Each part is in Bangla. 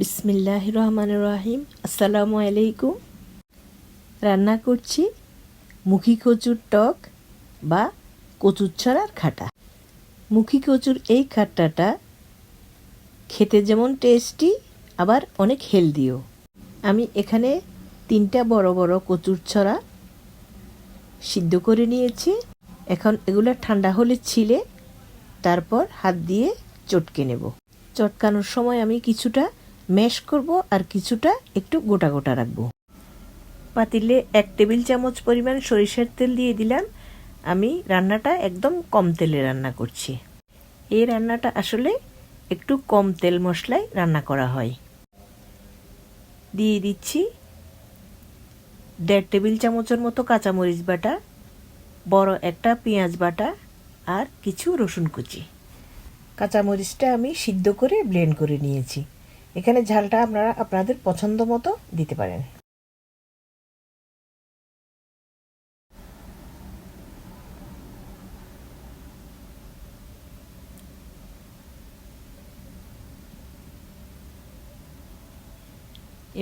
বিসমিল্লাহ রহমান রাহিম আসসালামু আলাইকুম রান্না করছি মুখী কচুর টক বা কচুর ছড়ার খাটা। মুখী কচুর এই খাট্টাটা খেতে যেমন টেস্টি, আবার অনেক হেলদিও। আমি এখানে তিনটা বড় বড় কচুর ছড়া সিদ্ধ করে নিয়েছি। এখন এগুলো ঠান্ডা হলে ছিলে, তারপর হাত দিয়ে চটকে নেব। চটকানোর সময় আমি কিছুটা ম্যাশ করব আর কিছুটা একটু গোটা গোটা রাখব। পাতিলে এক টেবিল চামচ পরিমাণ সরিষার তেল দিয়ে দিলাম। আমি রান্নাটা একদম কম তেলে রান্না করছি। এই রান্নাটা আসলে একটু কম তেল মশলায় রান্না করা হয়। দিয়ে দিচ্ছি দেড় টেবিল চামচের মতো কাঁচামরিচ বাটা, বড় একটা পেঁয়াজ বাটা আর কিছু রসুন কুচি। কাঁচামরিচটা আমি সিদ্ধ করে ব্লেন্ড করে নিয়েছি। এখানে ঝালটা আপনারা আপনাদের পছন্দ মতো দিতে পারেন।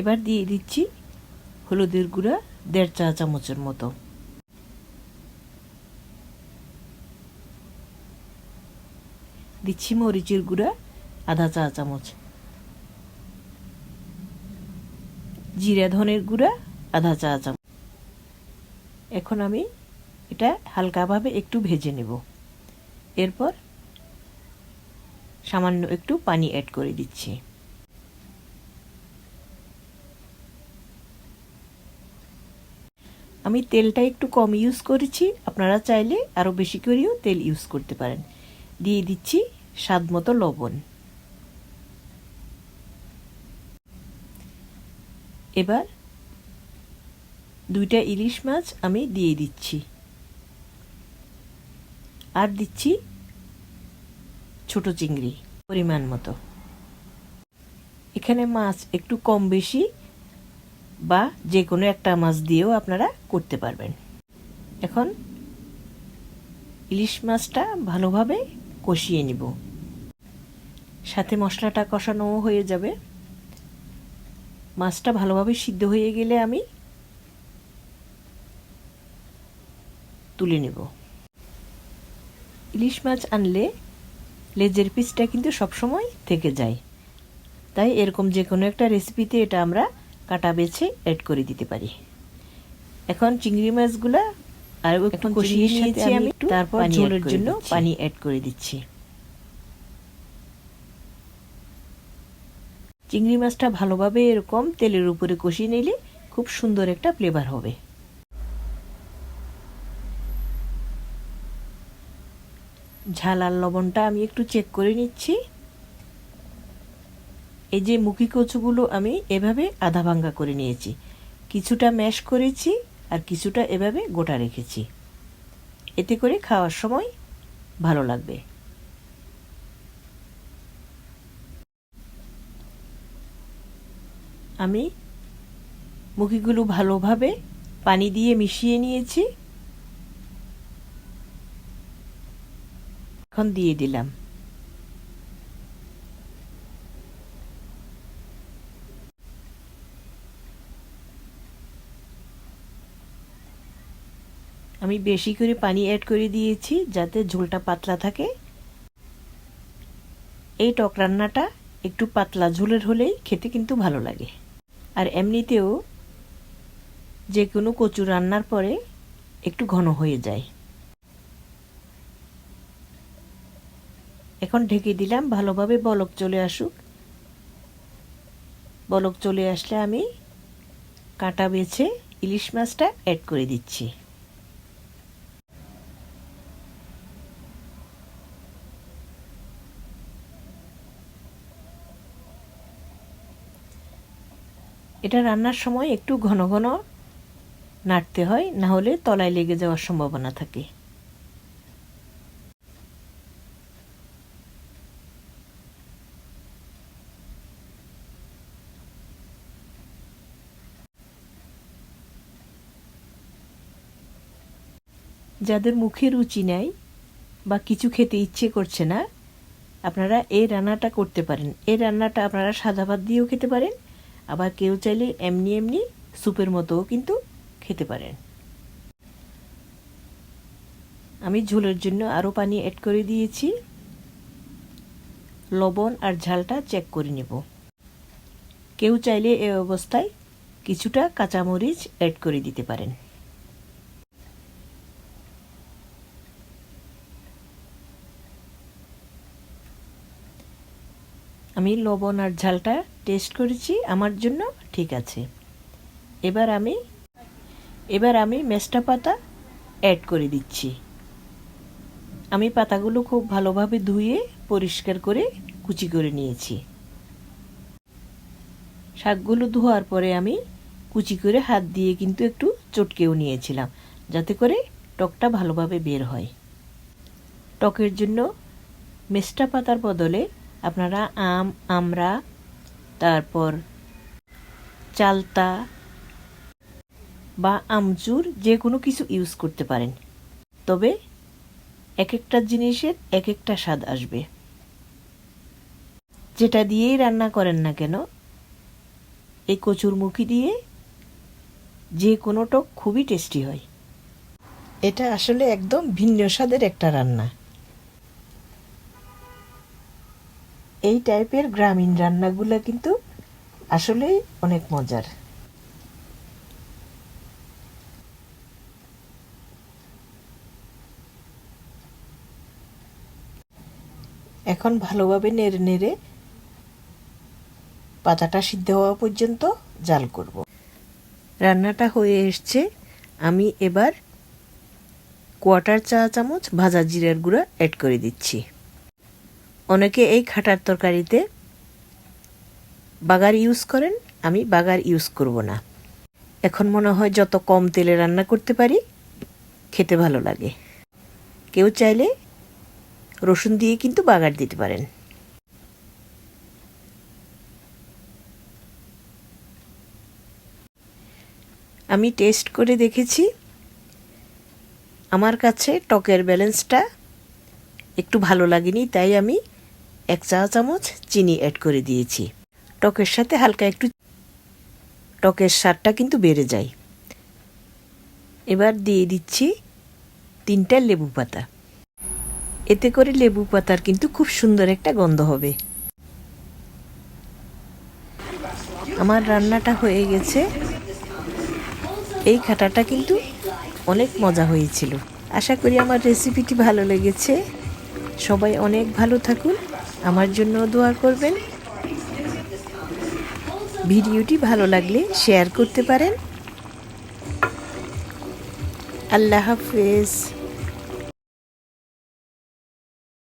এবার দিয়ে দিচ্ছি হলুদের গুঁড়া দেড় চা চামচের মতো। দিচ্ছি মরিচের গুঁড়া আধা চা চামচ। জিরা, ধনের গুঁড়া, আধা চা চামচ। এখন আমি এটা হালকাভাবে একটু ভেজে নেব। এরপর সামান্য একটু পানি অ্যাড করে দিচ্ছি। আমি তেলটা একটু কম ইউজ করেছি। আপনারা চাইলে আরও বেশি করেও তেল ইউজ করতে পারেন। দিয়ে দিচ্ছি স্বাদ মতো লবণ। এবার দুইটা ইলিশ মাছ আমি দিয়ে দিচ্ছি। আর দিচ্ছি ছোট চিংড়ি পরিমাণ মতো। এখানে মাছ একটু কম বেশি বা যে কোনো একটা মাছ দিয়েও আপনারা করতে পারবেন। এখন ইলিশ মাছটা ভালোভাবে কষিয়ে নিব। সাথে মশলাটা কষানোও হয়ে যাবে। মাছটা ভালোভাবে সিদ্ধ হয়ে গেলে আমি তুলে নেব। ইলিশ মাছ আনলে লেজের পিসটা কিন্তু সবসময় থেকে যায়। তাই এরকম যে কোনো একটা রেসিপিতে এটা আমরা কাটা বেছে অ্যাড করে দিতে পারি। এখন চিংড়ি মাছগুলা আর একটু কষিয়ে নিয়েছি আমি তারপর ঝোলের জন্য পানি অ্যাড করে দিচ্ছি। চিংড়ি মাছটা ভালোভাবে এরকম তেলের উপরে কষিয়ে নিলে খুব সুন্দর একটা ফ্লেভার হবে। ঝাল আর লবণটা আমি একটু চেক করে নিচ্ছি। এই যে মুখি কচুগুলো আমি এভাবে আধা ভাঙ্গা করে নিয়েছি। কিছুটা ম্যাশ করেছি আর কিছুটা এভাবে গোটা রেখেছি। এতে করে খাওয়ার সময় ভালো লাগবে। আমি মুখিগুলো ভালোভাবে পানি দিয়ে মিশিয়ে নিয়েছি। এখন দিয়ে দিলাম। আমি বেশি করে পানি অ্যাড করে দিয়েছি যাতে ঝোলটা পাতলা থাকে। এই টক রান্নাটা একটু পাতলা ঝোলের হলেই খেতে কিন্তু ভালো লাগে। আর এমনিতেও যে কোনো কচু রান্নার পরে একটু ঘন হয়ে যায়। এখন ঢেকে দিলাম, ভালোভাবে বলক চলে আসুক। বলক চলে আসলে আমি কাঁটা বেছে ইলিশ মাছটা অ্যাড করে দিচ্ছি। এটা রান্নার সময় একটু ঘন ঘন নাড়তে হয়, না হলে তলায় লেগে যাওয়ার সম্ভাবনা থাকে। যাদের মুখে রুচি নেই বা কিছু খেতে ইচ্ছে করছে না, আপনারা এই রান্নাটা করতে পারেন। এই রান্নাটা আপনারা সাদা ভাত দিয়েও খেতে পারেন আবার কেউ চাইলে এমনি এমনি স্যুপের মতোও কিন্তু খেতে পারেন। আমি ঝোলের জন্য আরও পানি অ্যাড করে দিয়েছি। লবণ আর ঝালটা চেক করে নেব। কেউ চাইলে এ অবস্থায় কিছুটা কাঁচামরিচ অ্যাড করে দিতে পারেন। আমি লবণ আর ঝালটা টেস্ট করেছি, আমার জন্য ঠিক আছে। এবার আমি এবার আমি মেস্টা পাতা অ্যাড করে দিচ্ছি। আমি পাতাগুলো খুব ভালোভাবে ধুয়ে পরিষ্কার করে কুচি করে নিয়েছি। শাকগুলো ধোয়ার পরে আমি কুচি করে হাত দিয়ে কিন্তু একটু চটকেও নিয়েছিলাম, যাতে করে টকটা ভালোভাবে বের হয়। টকের জন্য মেস্টা পাতার বদলে আপনারা আম, আমড়া তারপর চালতা বা আমচুর যে কোনো কিছু ইউজ করতে পারেন। তবে এক একটা জিনিসের এক একটা স্বাদ আসবে। যেটা দিয়েই রান্না করেন না কেন, এই কচুর মুখি দিয়ে যে কোনো টক খুবই টেস্টি হয়। এটা আসলে একদম ভিন্ন স্বাদের একটা রান্না। এই টাইপের গ্রামীণ রান্নাগুলো কিন্তু আসলেই অনেক মজার। এখন ভালোভাবে নেড়ে নেড়ে পাতাটা সিদ্ধ হওয়া পর্যন্ত জাল করব। রান্নাটা হয়ে এসছে। আমি এবার কোয়াটার চা চামচ ভাজা জিরার গুঁড়া অ্যাড করে দিচ্ছি। অনেকে এই খাটার তরকারিতে বাগার ইউজ করেন, আমি বাগার ইউজ করব না। এখন মনে হয় যত কম তেলে রান্না করতে পারি, খেতে ভালো লাগে। কেউ চাইলে রসুন দিয়ে কিন্তু বাগার দিতে পারেন। আমি টেস্ট করে দেখেছি, আমার কাছে টকের ব্যালেন্সটা একটু ভালো লাগেনি, তাই আমি এক চা চামচ চিনি অ্যাড করে দিয়েছি। টকের সাথে হালকা একটু টকের স্বাদটা কিন্তু বেড়ে যায়। এবার দিয়ে দিচ্ছি তিনটা লেবু পাতা। এতে করে লেবু পাতার কিন্তু খুব সুন্দর একটা গন্ধ হবে। আমার রান্নাটা হয়ে গেছে। এই খাটাটা কিন্তু অনেক মজা হয়েছিল। আশা করি আমার রেসিপিটি ভালো লেগেছে। সবাই অনেক ভালো থাকুন। আমার জন্য দোয়া করবেন। ভিডিওটি ভালো লাগলে শেয়ার করতে পারেন। আল্লাহ হাফেজ।